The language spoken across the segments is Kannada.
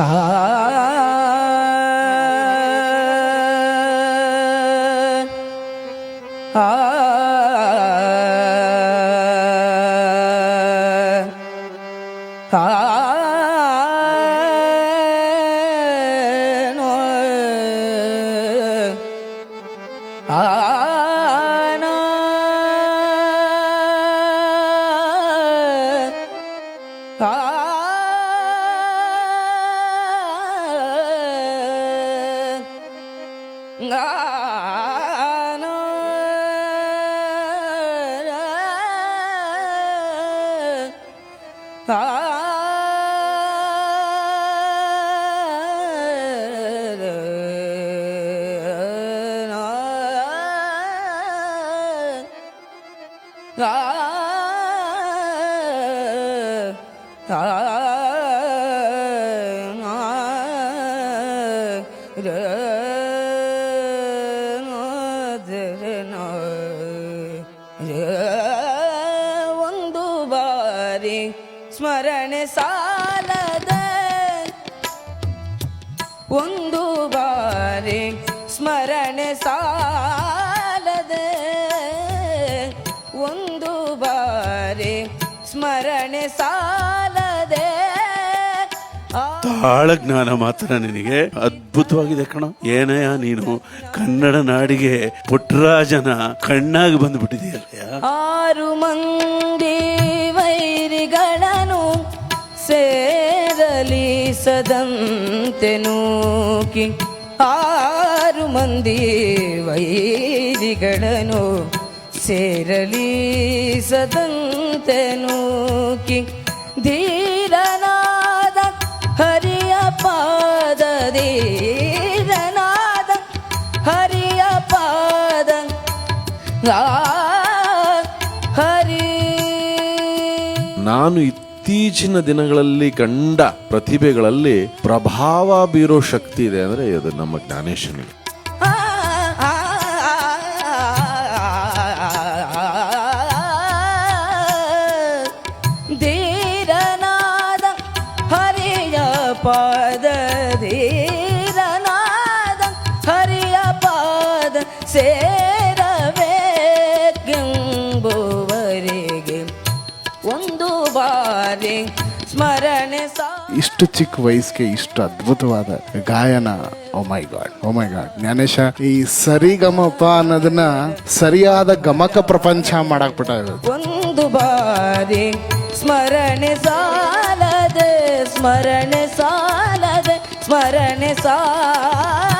Ah ಒಂದು ಸ್ಮರಣೆ ಸಾಲದ ಒಂದು ಬಾರಿ ಸ್ಮರಣೆ ಸಾಲದೆ ಒಂದು ಬಾರಿ ಸ್ಮರಣೆ ಸಾಲದೆ ತಾಳ ಜ್ಞಾನ ಮಾತ್ರ ನಿನಗೆ. ಅದ್ಭುತವಾಗಿದೆ ಕಣ. ಏನಯ್ಯ ನೀನು? ಕನ್ನಡ ನಾಡಿಗೆ ಪುಟ್ಟರಾಜನ ಕಣ್ಣಾಗಿ ಬಂದ್ಬಿಟ್ಟಿದೆಯಲ್ಲ ಆರು ಮಂದಿ ಸದಂತೆ ನೂಕಿ ಆರು ಮಂದಿ ವೈದಿಗಳನ್ನು ಸೇರಲಿ ಸದಂತೆ ನೂಕಿ ಧೀರನಾದ ಹರಿಯ ಪಾದ, ಧೀರನಾದ ಹರಿಯ ಪಾದ. ಹರಿ. ನಾನು ಇತ್ತೀಚಿನ ದಿನಗಳಲ್ಲಿ ಕಂಡ ಪ್ರತಿಭೆಗಳಲ್ಲಿ ಪ್ರಭಾವ ಬೀರೋ ಶಕ್ತಿ ಇದೆ ಅಂದ್ರೆ ಅದು ನಮ್ಮ ಜ್ಞಾನೇಶನಿಗೆ. ಧೀರನಾದ ಹರಿಯ ಪಾದ ಸ್ಮರಣೆ ಸಾ ಇಷ್ಟು ಚಿಕ್ಕ ವಯಸ್ಸಿಗೆ ಇಷ್ಟು ಅದ್ಭುತವಾದ ಗಾಯನ. ಓ my god oh my god Gnanesha ಈ ಸರಿ ಗಮಪ ಅನ್ನೋದನ್ನ ಸರಿಯಾದ ಗಮಕ ಪ್ರಪಂಚ ಮಾಡಕ್ ಬಿಟ್ಟ ಒಂದು ಬಾರಿ ಸ್ಮರಣೆ ಸಾಲದೆ ಸ್ಮರಣೆ ಸಾಲದೆ ಸ್ಮರಣೆ ಸಾಲದೆ.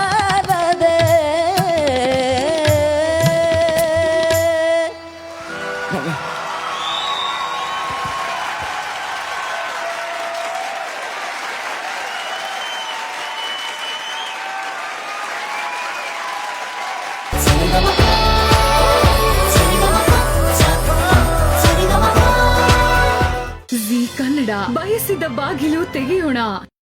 ಬಯಸಿದ ಬಾಗಿಲು ತೆಗೆಯೋಣ.